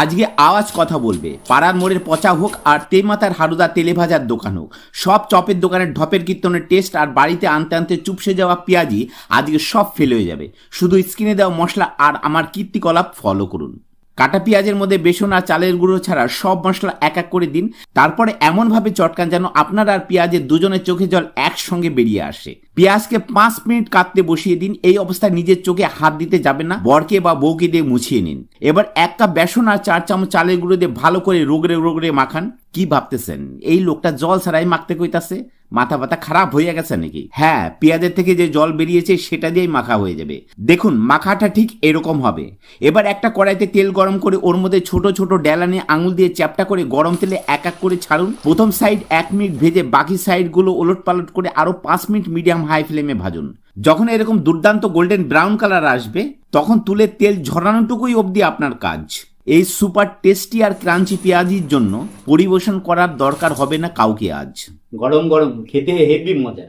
আজকে আওয়াজ কথা বলবে। পাড়ার মোড়ের পচা হোক আর তেমাতার হারুদা তেলে ভাজার দোকান হোক। সব চপের দোকানের ঢপের কীর্তনের টেস্ট আর বাড়িতে আনতে আনতে চুপসে যাওয়া পেঁয়াজি আজকে সব ফেল হয়ে যাবে। শুধু স্ক্রিনে দেওয়া মশলা আর আমার কীর্তিকলাপ ফলো করুন। কাটা পেঁয়াজের মধ্যে বেসন আর চালের গুঁড়ো ছাড়া সব মশলা এক এক করে দিন। তারপরে এমনভাবে চটকান যেন আপনার আর পেঁয়াজের দুজনের চোখে জল একসঙ্গে বেরিয়ে আসে। পেঁয়াজকে পাঁচ মিনিট কাটতে বসিয়ে দিন। এই অবস্থায় নিজের চোখে হাত দিতে যাবে না। বরকে বা বউকে দিয়ে মুছিয়ে নিন। এবার এক কাপ বেসন আর চার চামচ চালের গুঁড়ো দিয়ে ভালো করে রোগড়ে রোগড়ে মাখান। কি ভাবতেছেন? এই লোকটা জল ছাড়াই মাখতে কইতাছে। মাথা ব্যথা খারাপ হয়ে গেছে নাকি? হ্যাঁ পেঁয়াজের থেকে যে জল বেরিয়েছে সেটা দিয়েই মাখা হয়ে যাবে। দেখুন, মাখাটা ঠিক এরকম হবে। এবার একটা কড়াইতে তেল গরম করে ওর মধ্যে ছোট ছোট ডেলা নিয়ে আঙুল দিয়ে চ্যাপটা করে গরম তেলে এক এক করে ছাড়ুন। প্রথম সাইড এক মিনিট ভেজে বাকি সাইডগুলো ওলট পালট করে আরও পাঁচ মিনিট মিডিয়াম হাই ফ্লেমে ভাজুন। যখন এরকম দুর্দান্ত গোল্ডেন ব্রাউন কালার আসবে, তখন তুলে তেল ঝরানোটুকুই অবধি আপনার কাজ। এই সুপার টেস্টি আর ক্রাঞ্চি পেঁয়াজির জন্য পরিবেশন করার দরকার হবে না কাউকে আজ। গরম গরম, খেতে হেভি মজা।